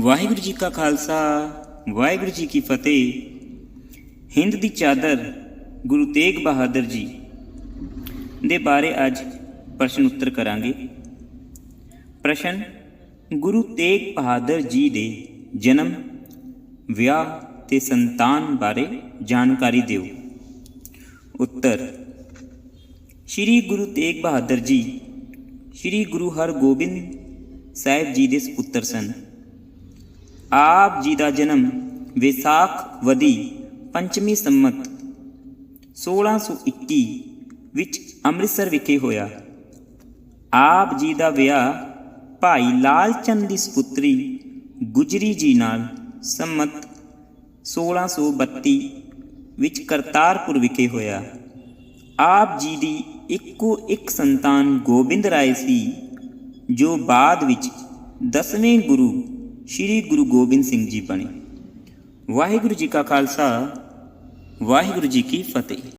ਵਾਹਿਗੁਰੂ ਜੀ ਕਾ ਖਾਲਸਾ, ਵਾਹਿਗੁਰੂ ਜੀ ਕੀ ਫਤਿਹ। ਹਿੰਦ ਦੀ ਚਾਦਰ ਗੁਰੂ ਤੇਗ ਬਹਾਦਰ ਜੀ ਦੇ ਬਾਰੇ ਅੱਜ ਪ੍ਰਸ਼ਨ ਉੱਤਰ ਕਰਾਂਗੇ। ਪ੍ਰਸ਼ਨ, ਗੁਰੂ ਤੇਗ ਬਹਾਦਰ ਜੀ ਦੇ ਜਨਮ, ਵਿਆਹ ਤੇ ਸੰਤਾਨ ਬਾਰੇ ਜਾਣਕਾਰੀ ਦਿਓ। ਉੱਤਰ, ਸ਼੍ਰੀ ਗੁਰੂ ਤੇਗ ਬਹਾਦਰ ਜੀ, ਸ਼੍ਰੀ ਗੁਰੂ ਹਰਗੋਬਿੰਦ ਸਾਹਿਬ ਜੀ ਦੇ ਸੁਪੁੱਤਰ ਸਨ। ਆਪ ਜੀ ਦਾ ਜਨਮ ਵਿਸਾਖ ਵਦੀ ਪੰਚਮੀ ਸੰਮਤ 1621 ਵਿੱਚ ਅੰਮ੍ਰਿਤਸਰ ਵਿਖੇ ਹੋਇਆ। ਆਪ ਜੀ ਦਾ ਵਿਆਹ ਭਾਈ ਲਾਲ ਚੰਦ ਦੀ ਸੁਪੁੱਤਰੀ ਗੁਜਰੀ ਜੀ ਨਾਲ ਸੰਮਤ 1632 ਵਿੱਚ ਕਰਤਾਰਪੁਰ ਵਿਖੇ ਹੋਇਆ। ਆਪ ਜੀ ਦੀ ਇੱਕੋ ਇੱਕ ਸੰਤਾਨ ਗੋਬਿੰਦ ਰਾਏ ਸੀ, ਜੋ ਬਾਅਦ ਵਿੱਚ ਦਸਵੇਂ ਗੁਰੂ ਸ੍ਰੀ ਗੁਰੂ ਗੋਬਿੰਦ ਸਿੰਘ ਜੀ ਬਣੇ। ਵਾਹਿਗੁਰੂ ਜੀ ਕਾ ਖਾਲਸਾ ਵਾਹਿਗੁਰੂ ਜੀ ਕੀ ਫਤਿਹ।